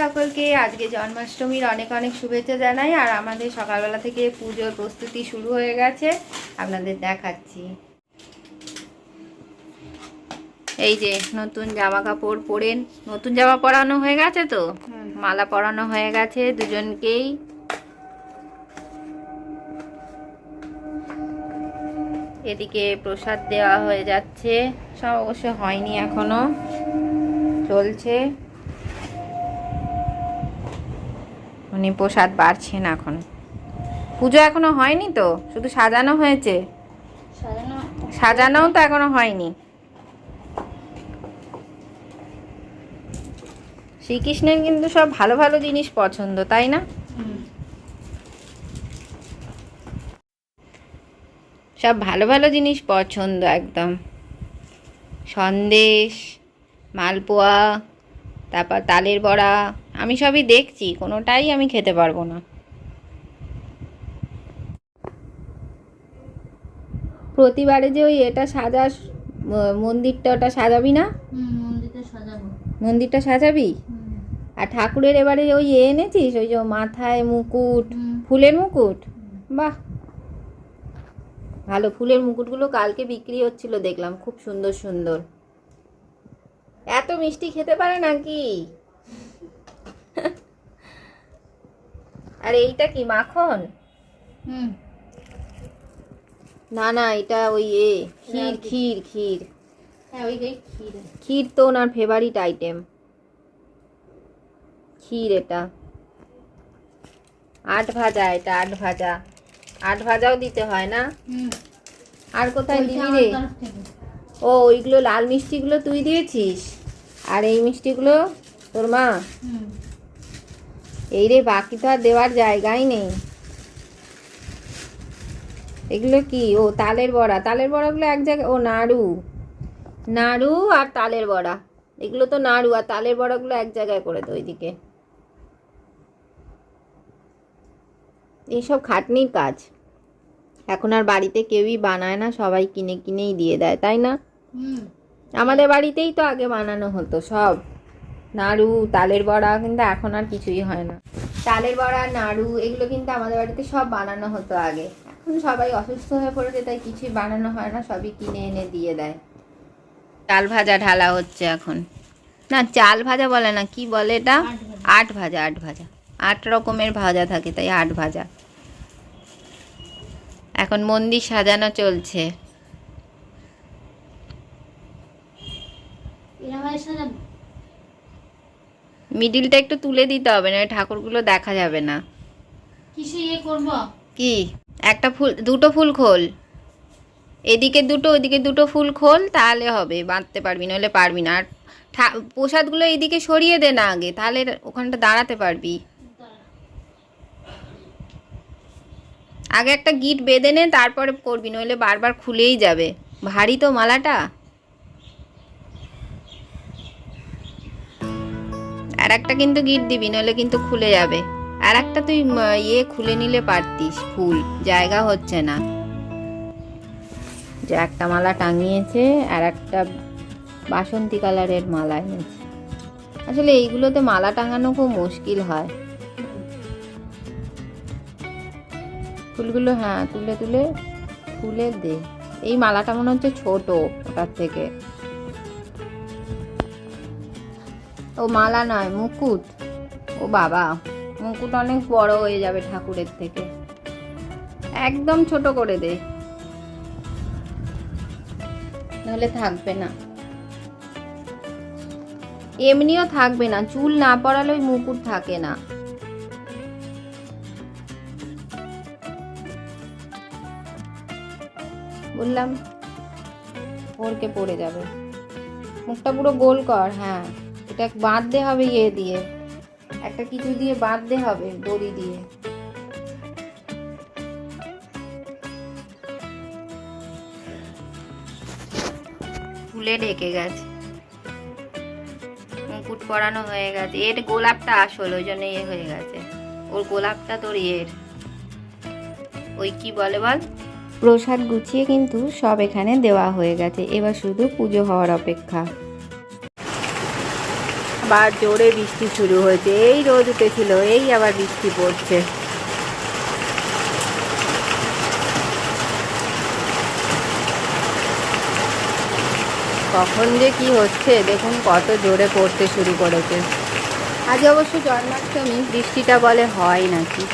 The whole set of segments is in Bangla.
সকলকে আজকে জন্মাষ্টমীর অনেক অনেক শুভেচ্ছা জানাই আর আমাদের সকালবেলা থেকে পুজোর প্রস্তুতি শুরু হয়ে গেছে আপনাদের দেখাচ্ছি। এই যে নতুন জামা কাপড় পরেন নতুন জামা পরানো হয়ে গেছে তো? মালা পরানো হয়ে গেছে দুজনকেই। এদিকে প্রসাদ দেওয়া হয়ে যাচ্ছে সব অবশ্য হয়নি এখনও চলছে। উনি প্রসাদ বাড়ছেন এখন। পুজো এখনও হয়নি তো? শুধু সাজানো হয়েছে? সাজানো সাজানোও তো এখনও হয়নি। শ্রীকৃষ্ণের কিন্তু সব ভালো ভালো জিনিস পছন্দ তাই না? সব ভালো ভালো জিনিস পছন্দ একদম। সন্দেশ মালপোয়া তারপর তালের বড়া আমি সবই দেখছি কোনোটাই আমি খেতে পারব না। প্রতিবারে যে ওই এটা সাজাস ম- মন্দিরটা ওটা সাজাবি না? মন্দিরটা সাজাবো। মন্দিরটা সাজাবি? আর ঠাকুরের এবারে ওই এনেছিস? ওই যে মাথায় মুকুট ফুলের মুকুট? বাহ! ভালো ফুলের মুকুটগুলো কালকে বিক্রি হচ্ছিল দেখলাম খুব সুন্দর সুন্দর। এত মিষ্টি খেতে পারে নাকি? আর এইটা কি মাখন? হুম। না না এটা ওই এ ক্ষীর ক্ষীর ক্ষীর। হ্যাঁ ক্ষীর। ক্ষীর তো ওনার ফেভারিট আইটেম ক্ষীর এটা। আট ভাজা এটা আট ভাজা। আট ভাজাও দিতে হয় না? আর কোথায় দিবি রে? ও ওইগুলো লাল মিষ্টিগুলো তুই দিয়েছিস? আর এই মিষ্টিগুলো তোর মা। এই রে বাকি তো আর দেওয়ার জায়গাই নেই। এগুলো কি? ও তালের বড়া। তালের বড়াগুলো এক জায়গায় ও নাড়ু। নাড়ু আর তালের বড়া। এগুলো তো নাড়ু আর তালের বড়াগুলো এক জায়গায় করে দে ওইদিকে। এইসব খাটনির কাজ। এখন আর বাড়িতে কেউই বানায় না সবাই কিনে কিনেই দিয়ে দেয় তাই না? আমাদের বাড়িতেই তো আগে বানানো হতো সব। নাড়ু তালের বড়া কিন্তু এখন আর কিছুই হয় না। তালের বড়া নাড়ু এগুলো কিন্তু আমাদের বাড়িতে সব বানানো হতো আগে। এখন সবাই অসুস্থ হয়ে পড়েছে তাই কিছুই বানানো হয় না সবই কিনে এনে দিয়ে দেয়। চাল ভাজা ঢালা হচ্ছে এখন। না চাল ভাজা বলে না কি বলে এটা? আট ভাজা। আট ভাজা আট রকমের ভাজা থাকে তাই আট ভাজা। এখন মন্দির সাজানো চলছে। মিডিলটা একটু তুলে দিতে হবে না ঠাকুরগুলো দেখা যাবে না। কিসে ইয়ে করব? কি? একটা ফুল দুটো ফুল খোল। এদিকে দুটো ওদিকে দুটো ফুল খোল তাহলে হবে বাঁধতে পারবি নইলে পারবি না। আর ঠা- প্রসাদগুলো এইদিকে সরিয়ে দে না আগে তাহলে ওখানটা দাঁড়াতে পারবি। আগে একটা গিট বেঁধে নে তারপরে করবি নইলে বারবার খুলেই যাবে। ভারী তো মালাটা। আর একটা কিন্তু গিট দিবি, নইলে কিন্তু খুলে যাবে। আর একটা তুই ইয়ে খুলে নিলে পারতিস, ফুল। জায়গা হচ্ছে না। যে একটা মালা টাঙিয়েছে, আর একটা বাসন্তী কালারের মালা এনেছে। আসলে এইগুলোতে মালা টাঙানো খুব মুশকিল হয়। ফুলগুলো হ্যাঁ তুলে তুলে তুলে দে। এই মালাটা মনে হচ্ছে ছোট ওটার থেকে। ও মালা নয়, মুকুট। ও বাবা, মুকুট অনেক বড় হয়ে যাবে ঠাকুরের থেকে। একদম ছোট করে দে। নাহলে থাকবে না। এমনিও থাকবে না, চুল না পড়ালে ওই মুকুট থাকে না। বললাম, ওরকে পড়ে যাবে। মুখটা পুরো গোল কর হ্যাঁ। এটা বাঁধতে হবে ইয়ে দিয়ে। একটা কিছু দিয়ে বাঁধতে হবে, দড়ি দিয়ে। ফুলে ঢেকে গেছে। মুকুট পরানো হয়ে গেছে। এর গোলাপটা আসল, ওই জন্য ইয়ে হয়ে গেছে। ওর গোলাপটা তোর ইয়ের। ওই কি বলে বল? প্রসাদ গুছিয়ে কিন্তু সব এখানে দেওয়া হয়ে গেছে। এবার শুধু পুজো হওয়ার অপেক্ষা। আবার জোরে বৃষ্টি শুরু হয়েছে। এই রোদ উঠেছিল, এই আবার বৃষ্টি পড়ছে। কখন যে কি হচ্ছে, দেখুন কত জোরে পড়তে শুরু করেছে। আজ অবশ্য জন্মাষ্টমী, বৃষ্টিটা বলে হয় নাকি?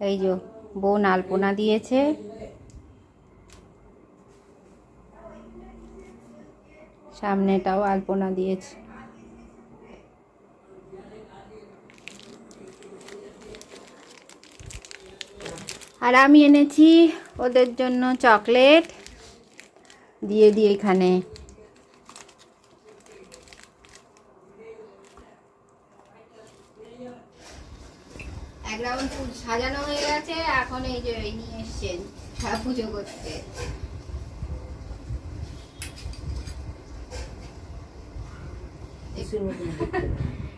এই যে, বোন আলপনা দিয়েছে। সামনেটাও আলপনা দিয়েছে। আর আমি এনেছি ওদের জন্য চকলেট। দিয়ে দিই এখানে। এক রাউন্ড সাজানো হয়ে গেছে এখন এই যে এই নিয়ে এসছেন পুজো করতে।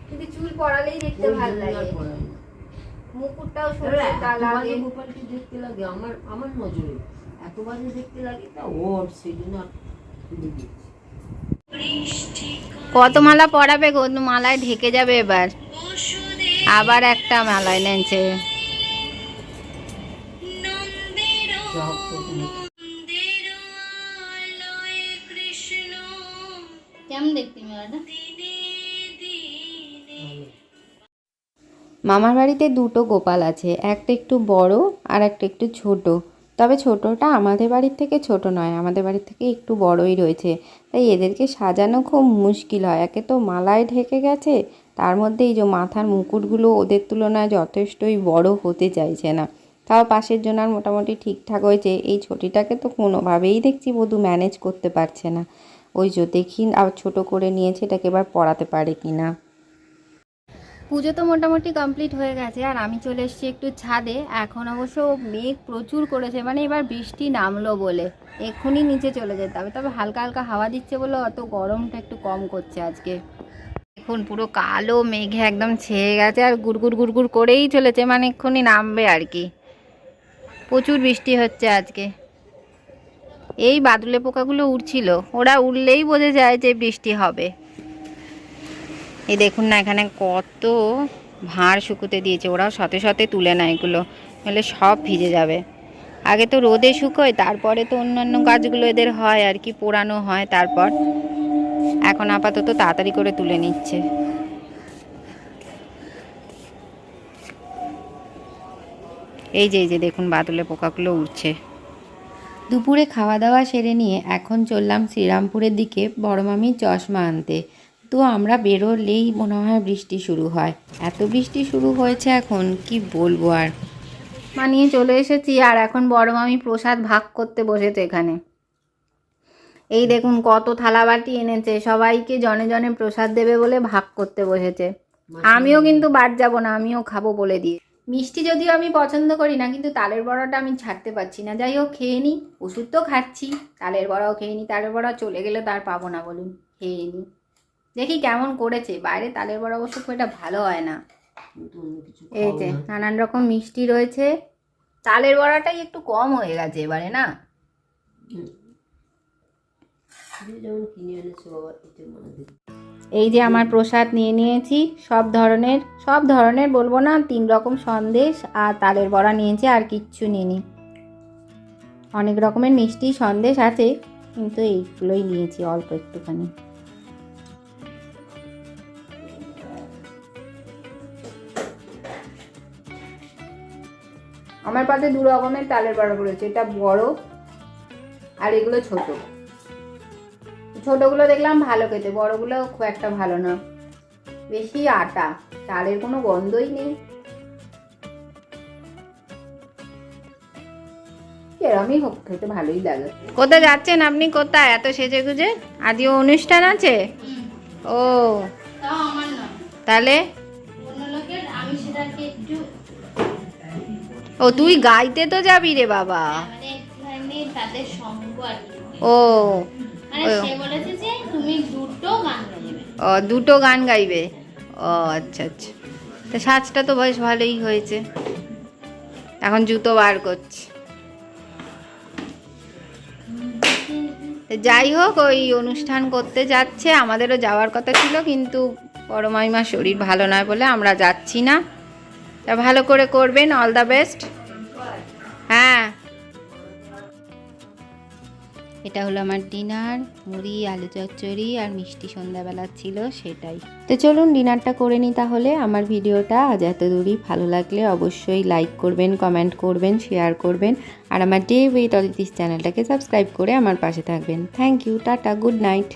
কিন্তু চুল পড়ালেই দেখতে ভালো লাগে। মুকুটটাও সুন্দর লাগে গোপালকে দেখতে লাগে আমার আমার নজরে। এত বাজে দেখতে লাগে তা ওর সেই জন্য। কত মালা পরাবে গো? মালায় ঢেকে যাবে এবার। আবার একটা মালায় নেছে যা হোক প্রথমে কেমন দেখতে মেলাটা? মামার বাড়িতে দুটো গোপাল আছে, একটা একটু বড় আর একটা একটু ছোট। তবে ছোটটা আমাদের বাড়ির থেকে ছোট নয়, আমাদের বাড়ির থেকে একটু বড়ই রয়েছে। তাই এদেরকে সাজানো খুব মুশকিল হয়। একে তো মালায় ঢেকে গেছে, তার মধ্যে এই যে মাথার মুকুটগুলো ওদের তুলনায় যথেষ্টই বড় হতে চাইছে না। তাও পাশের জনার মোটামুটি ঠিকঠাক হয়েছে। এই ছোটিটাকে তো কোনোভাবেই দেখছি বধু ম্যানেজ করতে পারছে না। ওই যে দেখি আবার ছোটো করে নিয়েছে, এটাকে এবার পড়াতে পারে কি না পুজো তো মোটামুটি কমপ্লিট হয়ে গেছে, আর আমি চলে এসেছি একটু ছাদে। এখন অবশ্য মেঘ প্রচুর করেছে মানে এবার বৃষ্টি নামলো বলে। এক্ষুনি নিচে চলে যেতে হবে, তবে হালকা হালকা হাওয়া দিচ্ছে বলে অত গরমটা একটু কম করছে আজকে। এখন পুরো কালো মেঘে একদম ছেয়ে গেছে আর গুড়গুড় গুড়গুড় করেই চলেছে মানে এক্ষুনি নামবে আর কি। প্রচুর বৃষ্টি হচ্ছে আজকে। এই বাদুলে পোকাগুলো উড়ছিল, ওরা উড়লেই বোঝা যায় যে বৃষ্টি হবে। এই দেখুন না, এখানে কত ভাঁড় শুকোতে দিয়েছে। ওরাও সাথে সাথে তুলে নেয় এগুলো, নাহলে সব ভিজে যাবে। আগে তো রোদে শুকোয়, তারপরে তো অন্যান্য গাছগুলো এদের হয় আর কি, পোড়ানো হয় তারপর। এখন আপাতত তাড়াতাড়ি করে তুলে নিচ্ছে। এই যে এই যে, দেখুন বাদুলে পোকাগুলো উঠছে দুপুরে খাওয়া দাওয়া সেরে নিয়ে এখন চললাম শ্রীরামপুরের দিকে বড় মামির চশমা আনতে। তো আমরা বেরোলেই মনে হয় বৃষ্টি শুরু হয়। এত বৃষ্টি শুরু হয়েছে এখন কি বলব আর? মানিয়ে চলে এসেছি আর এখন বড় মামি প্রসাদ ভাগ করতে বসেছে এখানে। এই দেখুন কত থালা বাটি এনেছে সবাইকে জনে জনে প্রসাদ দেবে বলে ভাগ করতে বসেছে। আমিও কিন্তু বাদ যাব না আমিও খাব বলে দিয়ে। মিষ্টি যদিও আমি পছন্দ করি না কিন্তু তালের বড়াটা আমি ছাড়তে পারছি না। যাই হোক খেয়ে নিই ওষুধ তো খাচ্ছি তালের বড়াও খেয়ে নিই তালের বড়া চলে গেলে তার পাবো না বলুন খেয়ে নিই দেখি কেমন করেছে। বাইরে তালের বড়া অবশ্য খুব একটা ভালো হয় না। এই যে নানান রকম মিষ্টি রয়েছে। তালের বড়াটাই একটু কম হয়ে গেছে এবারে, না? এই যে আমার প্রসাদ নিয়ে নিয়েছি, সব ধরনের সব ধরনের বলব না, তিন রকম সন্দেশ আর তালের বড়া নিয়েছি, আর কিচ্ছু নিইনি। অনেক রকমের মিষ্টি সন্দেশ আছে, কিন্তু এইগুলোই নিয়েছি অল্প একটুখানি। আমার পাশে দু রকমের তালের বড়া রয়েছে এটা বড় আর এগুলো ছোট। ছোটগুলো দেখলাম ভালো খেতে বড়গুলো খুব একটা ভালো না। বেশি আটা চালের কোনো গন্ধই নেই। এরমই হোক খেতে ভালোই লাগে। কোথায় যাচ্ছেন আপনি? কোথায়? এত সেজে গুজে? আজকে অনুষ্ঠান আছে? ও। তাহলে? ও তুই গাইতে তো যাবি রে বাবা। মানে আর কি। ও মানে ও। দুটো গান গাইবে। ও আচ্ছা আচ্ছা। তা সাজটা তো বেশ ভালোই হয়েছে। এখন জুতো বার করছে। যাই হোক ওই অনুষ্ঠান করতে যাচ্ছে। আমাদেরও যাওয়ার কথা ছিল কিন্তু বড় মাইমার শরীর ভালো নয় বলে আমরা যাচ্ছি না। তা ভালো করে করবেন অল দ্য বেস্ট হ্যাঁ। এটা হলো আমার ডিনার মুড়ি আলু চচ্চড়ি আর মিষ্টি সন্ধ্যাবেলা ছিল সেটাই। তো চলুন ডিনারটা করে নিই তাহলে। আমার ভিডিওটা আজ এত দূরই ভালো লাগলে অবশ্যই লাইক করবেন কমেন্ট করবেন শেয়ার করবেন। আর আমার ডে উইথ অদিতিস চ্যানেলটাকে সাবস্ক্রাইব করে আমার পাশে থাকবেন। Thank you tata good night